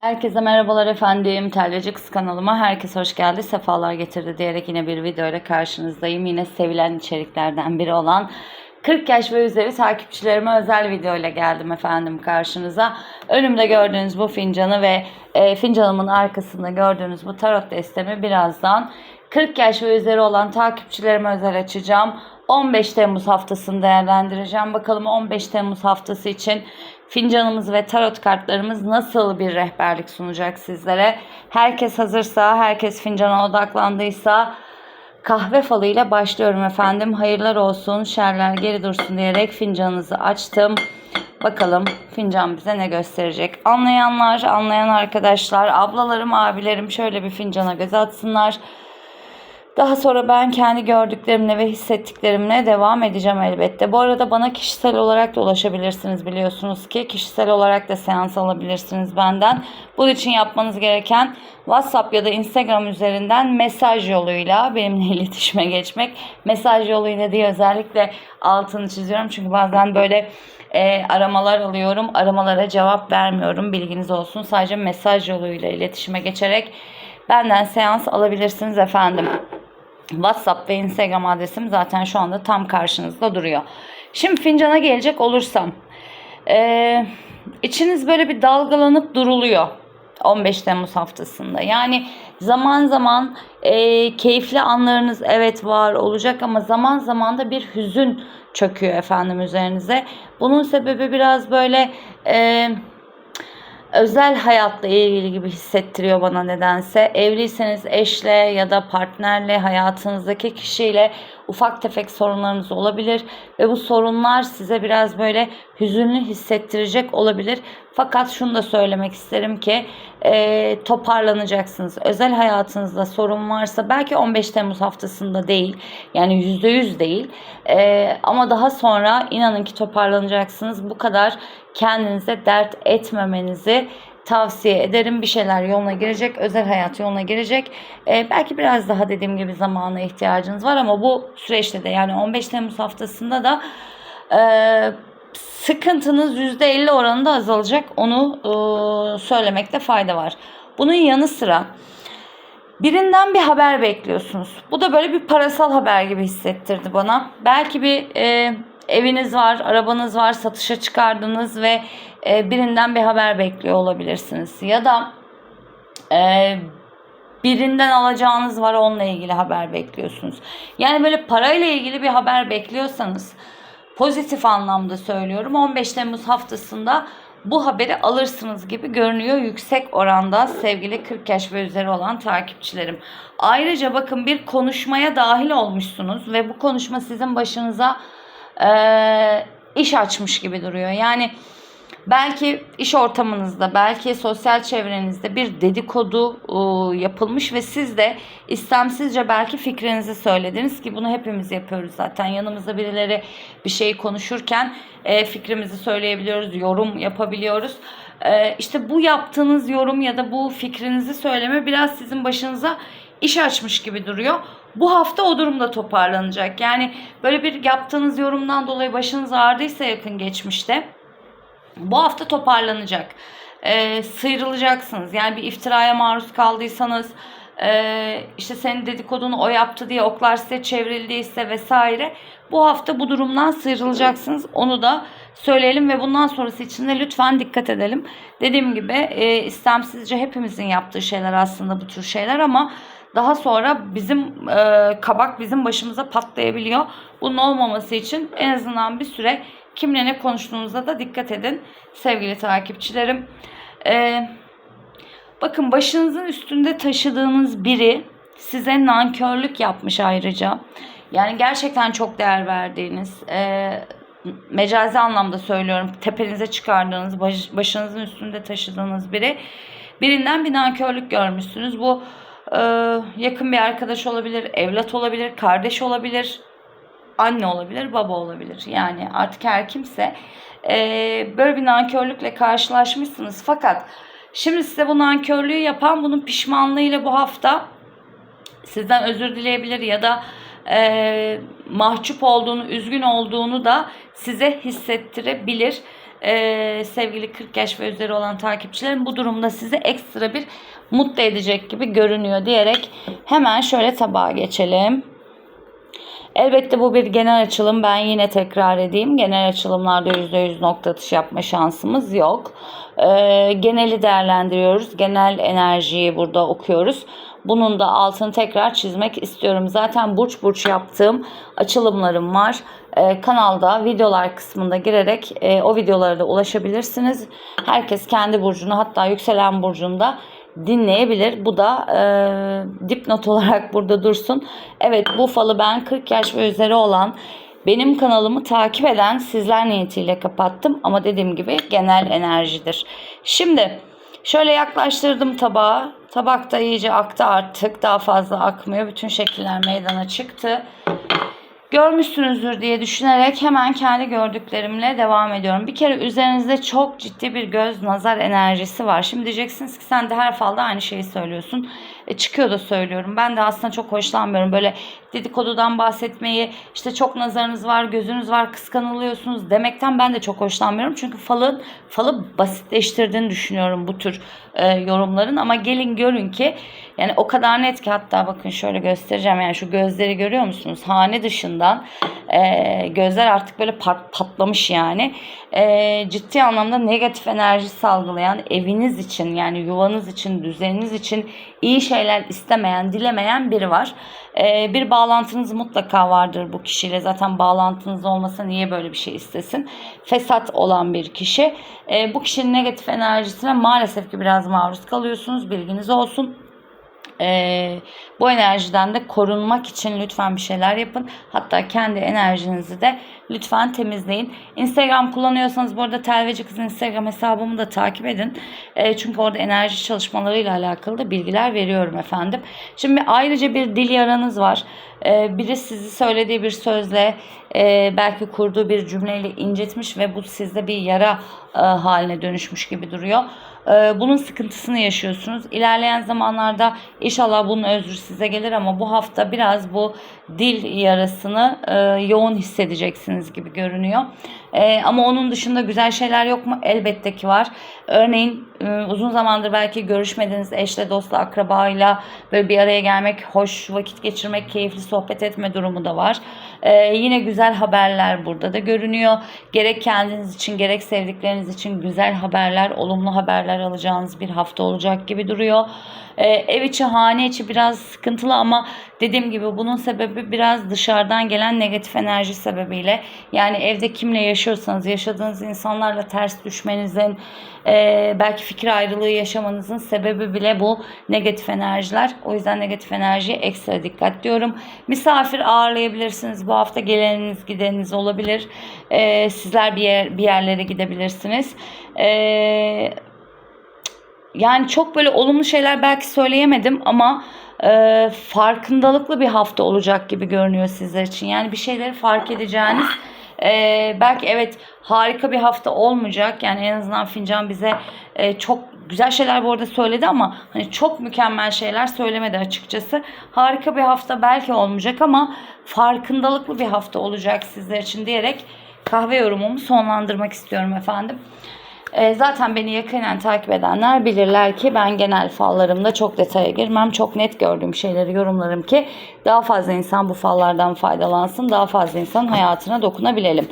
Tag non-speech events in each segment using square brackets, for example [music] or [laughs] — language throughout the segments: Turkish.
Herkese merhabalar efendim. Telveci Kız kanalıma herkes hoş geldi. Sefalar getirdi diyerek yine bir video ile karşınızdayım. Yine sevilen içeriklerden biri olan 40 yaş ve üzeri takipçilerime özel video ile geldim efendim karşınıza. Önümde gördüğünüz bu fincanı ve e, fincanımın arkasında gördüğünüz bu tarot destemi birazdan 40 yaş ve üzeri olan takipçilerime özel açacağım. 15 Temmuz haftasını değerlendireceğim. Bakalım 15 Temmuz haftası için fincanımız ve tarot kartlarımız nasıl bir rehberlik sunacak sizlere? Herkes hazırsa, herkes fincana odaklandıysa kahve falıyla başlıyorum efendim. Hayırlar olsun, şerler geri dursun diyerek fincanınızı açtım. Bakalım fincan bize ne gösterecek? Anlayanlar, anlayan arkadaşlar, ablalarım, abilerim şöyle bir fincana göz atsınlar. Daha sonra ben kendi gördüklerimle ve hissettiklerimle devam edeceğim elbette. Bu arada bana kişisel olarak da ulaşabilirsiniz biliyorsunuz ki. Kişisel olarak da seans alabilirsiniz benden. Bunun için yapmanız gereken WhatsApp ya da Instagram üzerinden mesaj yoluyla benimle [laughs] iletişime geçmek. Mesaj yoluyla diye özellikle altını çiziyorum. Çünkü bazen böyle e, aramalar alıyorum. Aramalara cevap vermiyorum. Bilginiz olsun. Sadece mesaj yoluyla iletişime geçerek benden seans alabilirsiniz efendim. WhatsApp ve Instagram adresim zaten şu anda tam karşınızda duruyor. Şimdi fincana gelecek olursam. Ee, içiniz böyle bir dalgalanıp duruluyor. 15 Temmuz haftasında. Yani zaman zaman e, keyifli anlarınız evet var olacak ama zaman zaman da bir hüzün çöküyor efendim üzerinize. Bunun sebebi biraz böyle e, özel hayatla ilgili gibi hissettiriyor bana nedense. Evliyseniz eşle ya da partnerle, hayatınızdaki kişiyle ufak tefek sorunlarınız olabilir ve bu sorunlar size biraz böyle hüzünlü hissettirecek olabilir. Fakat şunu da söylemek isterim ki e, toparlanacaksınız. Özel hayatınızda sorun varsa belki 15 Temmuz haftasında değil yani %100 değil e, ama daha sonra inanın ki toparlanacaksınız. Bu kadar kendinize dert etmemenizi tavsiye ederim. Bir şeyler yoluna girecek, özel hayat yoluna girecek. Ee, belki biraz daha dediğim gibi zamana ihtiyacınız var ama bu süreçte de yani 15 Temmuz haftasında da e, sıkıntınız %50 oranında azalacak. Onu e, söylemekte fayda var. Bunun yanı sıra birinden bir haber bekliyorsunuz. Bu da böyle bir parasal haber gibi hissettirdi bana. Belki bir e, eviniz var, arabanız var, satışa çıkardınız ve e, birinden bir haber bekliyor olabilirsiniz. Ya da e, birinden alacağınız var onunla ilgili haber bekliyorsunuz. Yani böyle parayla ilgili bir haber bekliyorsanız pozitif anlamda söylüyorum 15 Temmuz haftasında bu haberi alırsınız gibi görünüyor yüksek oranda sevgili 40 yaş ve üzeri olan takipçilerim. Ayrıca bakın bir konuşmaya dahil olmuşsunuz ve bu konuşma sizin başınıza e, iş açmış gibi duruyor. Yani belki iş ortamınızda, belki sosyal çevrenizde bir dedikodu e, yapılmış ve siz de istemsizce belki fikrinizi söylediniz ki bunu hepimiz yapıyoruz zaten. Yanımızda birileri bir şey konuşurken e, fikrimizi söyleyebiliyoruz, yorum yapabiliyoruz. E, işte bu yaptığınız yorum ya da bu fikrinizi söyleme biraz sizin başınıza iş açmış gibi duruyor. Bu hafta o durumda toparlanacak. Yani böyle bir yaptığınız yorumdan dolayı başınız ağrıdıysa yakın geçmişte bu hafta toparlanacak. Ee, sıyrılacaksınız. Yani bir iftiraya maruz kaldıysanız e, işte senin dedikodunu o yaptı diye oklar size çevrildiyse vesaire bu hafta bu durumdan sıyrılacaksınız. Onu da söyleyelim ve bundan sonrası için de lütfen dikkat edelim. Dediğim gibi e, istemsizce hepimizin yaptığı şeyler aslında bu tür şeyler ama daha sonra bizim e, kabak bizim başımıza patlayabiliyor. Bunun olmaması için en azından bir süre kimle ne konuştuğunuza da dikkat edin sevgili takipçilerim. E, bakın başınızın üstünde taşıdığınız biri size nankörlük yapmış ayrıca. Yani gerçekten çok değer verdiğiniz, e, mecazi anlamda söylüyorum, tepenize çıkardığınız, baş, başınızın üstünde taşıdığınız biri birinden bir nankörlük görmüşsünüz. Bu yakın bir arkadaş olabilir, evlat olabilir, kardeş olabilir, anne olabilir, baba olabilir. Yani artık her kimse e, böyle bir nankörlükle karşılaşmışsınız. Fakat şimdi size bu nankörlüğü yapan bunun pişmanlığıyla bu hafta sizden özür dileyebilir ya da e, mahcup olduğunu, üzgün olduğunu da size hissettirebilir. Ee, sevgili 40 yaş ve üzeri olan takipçilerim bu durumda sizi ekstra bir mutlu edecek gibi görünüyor diyerek hemen şöyle tabağa geçelim. Elbette bu bir genel açılım. Ben yine tekrar edeyim. Genel açılımlarda %100 nokta atışı yapma şansımız yok. Ee, geneli değerlendiriyoruz. Genel enerjiyi burada okuyoruz. Bunun da altını tekrar çizmek istiyorum. Zaten burç burç yaptığım açılımlarım var. Ee, kanalda videolar kısmında girerek e, o videolara da ulaşabilirsiniz. Herkes kendi burcunu hatta yükselen burcunda dinleyebilir. Bu da e, dipnot olarak burada dursun. Evet bu falı ben 40 yaş ve üzeri olan benim kanalımı takip eden sizler niyetiyle kapattım. Ama dediğim gibi genel enerjidir. Şimdi şöyle yaklaştırdım tabağı. Tabak da iyice aktı artık. Daha fazla akmıyor. Bütün şekiller meydana çıktı görmüşsünüzdür diye düşünerek hemen kendi gördüklerimle devam ediyorum. Bir kere üzerinizde çok ciddi bir göz nazar enerjisi var. Şimdi diyeceksiniz ki sen de her falda aynı şeyi söylüyorsun. E, çıkıyor da söylüyorum. Ben de aslında çok hoşlanmıyorum. Böyle dedikodudan bahsetmeyi, işte çok nazarınız var, gözünüz var, kıskanılıyorsunuz demekten ben de çok hoşlanmıyorum. Çünkü falın falı basitleştirdiğini düşünüyorum bu tür e, yorumların. Ama gelin görün ki yani o kadar net ki hatta bakın şöyle göstereceğim. Yani şu gözleri görüyor musunuz? Hane dışından e, gözler artık böyle pat, patlamış yani. E, ciddi anlamda negatif enerji salgılayan eviniz için yani yuvanız için, düzeniniz için iyi şeyler istemeyen, dilemeyen biri var. E, bir bağlantınız mutlaka vardır bu kişiyle. Zaten bağlantınız olmasa niye böyle bir şey istesin? Fesat olan bir kişi. E, bu kişinin negatif enerjisine maalesef ki biraz maruz kalıyorsunuz. Bilginiz olsun. Ee, bu enerjiden de korunmak için lütfen bir şeyler yapın. Hatta kendi enerjinizi de lütfen temizleyin. Instagram kullanıyorsanız bu arada Telveci Kız Instagram hesabımı da takip edin. Ee, çünkü orada enerji çalışmalarıyla alakalı da bilgiler veriyorum efendim. Şimdi ayrıca bir dil yaranız var. Ee, biri sizi söylediği bir sözle e, belki kurduğu bir cümleyle incitmiş ve bu sizde bir yara e, haline dönüşmüş gibi duruyor. E, bunun sıkıntısını yaşıyorsunuz. İlerleyen zamanlarda inşallah bunun özrü size gelir ama bu hafta biraz bu dil yarasını e, yoğun hissedeceksiniz gibi görünüyor. E, ama onun dışında güzel şeyler yok mu? Elbette ki var. Örneğin e, uzun zamandır belki görüşmediğiniz eşle, dostla, akrabayla böyle bir araya gelmek, hoş vakit geçirmek, keyifli sohbet etme durumu da var. E, yine güzel haberler burada da görünüyor. Gerek kendiniz için gerek sevdikleriniz için güzel haberler, olumlu haberler alacağınız bir hafta olacak gibi duruyor. E, ev içi, hane içi biraz sıkıntılı ama dediğim gibi bunun sebebi biraz dışarıdan gelen negatif enerji sebebiyle. Yani evde kimle yaşıyorsanız yaşadığınız insanlarla ters düşmenizin, e, belki fikir ayrılığı yaşamanızın sebebi bile bu negatif enerjiler. O yüzden negatif enerjiye ekstra dikkat diyorum. Misafir ağırlayabilirsiniz. Bu hafta geleniniz gideniniz olabilir. E, sizler bir, yer, bir yerlere gidebilirsiniz. Eee yani çok böyle olumlu şeyler belki söyleyemedim ama e, farkındalıklı bir hafta olacak gibi görünüyor sizler için. Yani bir şeyleri fark edeceğiniz e, belki evet harika bir hafta olmayacak. Yani en azından fincan bize e, çok güzel şeyler bu arada söyledi ama hani çok mükemmel şeyler söylemedi açıkçası. Harika bir hafta belki olmayacak ama farkındalıklı bir hafta olacak sizler için diyerek kahve yorumumu sonlandırmak istiyorum efendim. E, zaten beni yakinen takip edenler bilirler ki ben genel fallarımda çok detaya girmem. Çok net gördüğüm şeyleri yorumlarım ki daha fazla insan bu fallardan faydalansın. Daha fazla insan hayatına dokunabilelim.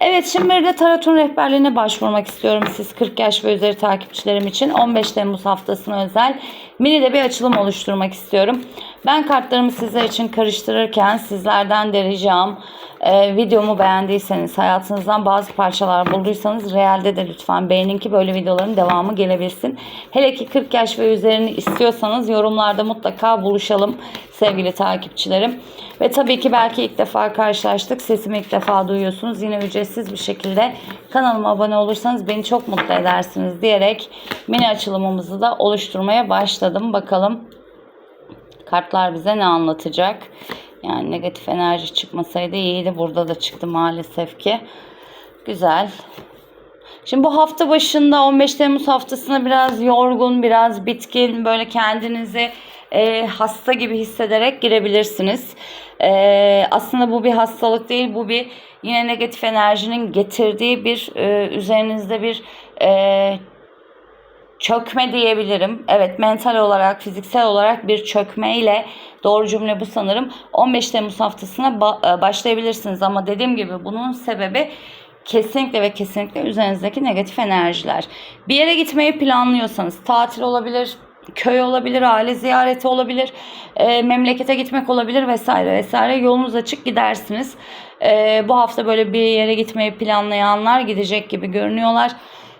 Evet şimdi bir de tarotun rehberliğine başvurmak istiyorum. Siz 40 yaş ve üzeri takipçilerim için 15 Temmuz haftasına özel mini de bir açılım oluşturmak istiyorum. Ben kartlarımı sizler için karıştırırken sizlerden de ricam e, videomu beğendiyseniz, hayatınızdan bazı parçalar bulduysanız realde de lütfen beğenin ki böyle videoların devamı gelebilsin. Hele ki 40 yaş ve üzerini istiyorsanız yorumlarda mutlaka buluşalım sevgili takipçilerim. Ve tabii ki belki ilk defa karşılaştık. Sesimi ilk defa duyuyorsunuz. Yine ücretsiz bir şekilde kanalıma abone olursanız beni çok mutlu edersiniz diyerek mini açılımımızı da oluşturmaya başladım. Bakalım kartlar bize ne anlatacak? Yani negatif enerji çıkmasaydı iyiydi. Burada da çıktı maalesef ki. Güzel. Şimdi bu hafta başında 15 Temmuz haftasında biraz yorgun, biraz bitkin, böyle kendinizi e, hasta gibi hissederek girebilirsiniz. E, aslında bu bir hastalık değil, bu bir yine negatif enerjinin getirdiği bir e, üzerinizde bir e, çökme diyebilirim. Evet mental olarak, fiziksel olarak bir çökme ile doğru cümle bu sanırım. 15 Temmuz haftasına e, başlayabilirsiniz ama dediğim gibi bunun sebebi kesinlikle ve kesinlikle üzerinizdeki negatif enerjiler. Bir yere gitmeyi planlıyorsanız tatil olabilir, köy olabilir, aile ziyareti olabilir, e, memlekete gitmek olabilir vesaire vesaire yolunuz açık gidersiniz. E, bu hafta böyle bir yere gitmeyi planlayanlar gidecek gibi görünüyorlar.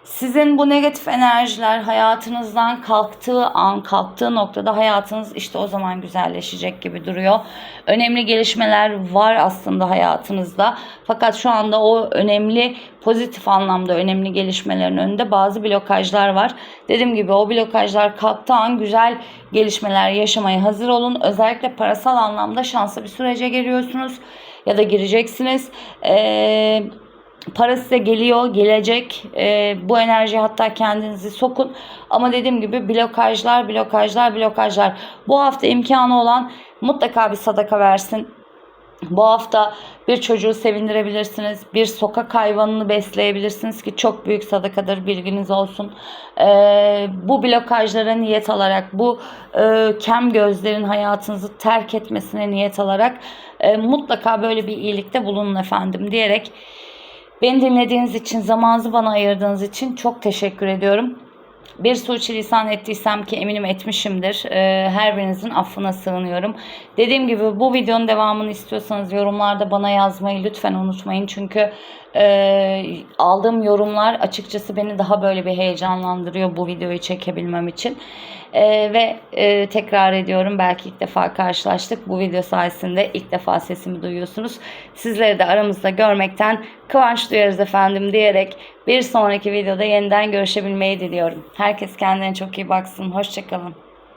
Sizin bu negatif enerjiler hayatınızdan kalktığı an, kalktığı noktada hayatınız işte o zaman güzelleşecek gibi duruyor. Önemli gelişmeler var aslında hayatınızda. Fakat şu anda o önemli pozitif anlamda önemli gelişmelerin önünde bazı blokajlar var. Dediğim gibi o blokajlar kalktığı an güzel gelişmeler yaşamaya hazır olun. Özellikle parasal anlamda şanslı bir sürece giriyorsunuz ya da gireceksiniz. Eee para size geliyor, gelecek. Ee, bu enerjiye hatta kendinizi sokun. Ama dediğim gibi blokajlar, blokajlar, blokajlar. Bu hafta imkanı olan mutlaka bir sadaka versin. Bu hafta bir çocuğu sevindirebilirsiniz. Bir sokak hayvanını besleyebilirsiniz ki çok büyük sadakadır bilginiz olsun. Ee, bu blokajlara niyet alarak, bu e, kem gözlerin hayatınızı terk etmesine niyet alarak e, mutlaka böyle bir iyilikte bulunun efendim diyerek Beni dinlediğiniz için, zamanınızı bana ayırdığınız için çok teşekkür ediyorum. Bir suçilisan ettiysem ki eminim etmişimdir. Ee, her birinizin affına sığınıyorum. Dediğim gibi bu videonun devamını istiyorsanız yorumlarda bana yazmayı lütfen unutmayın. Çünkü e, aldığım yorumlar açıkçası beni daha böyle bir heyecanlandırıyor bu videoyu çekebilmem için. E, ve e, tekrar ediyorum belki ilk defa karşılaştık. Bu video sayesinde ilk defa sesimi duyuyorsunuz. Sizleri de aramızda görmekten kıvanç duyarız efendim diyerek bir sonraki videoda yeniden görüşebilmeyi diliyorum. Herkes kendine çok iyi baksın. Hoşçakalın.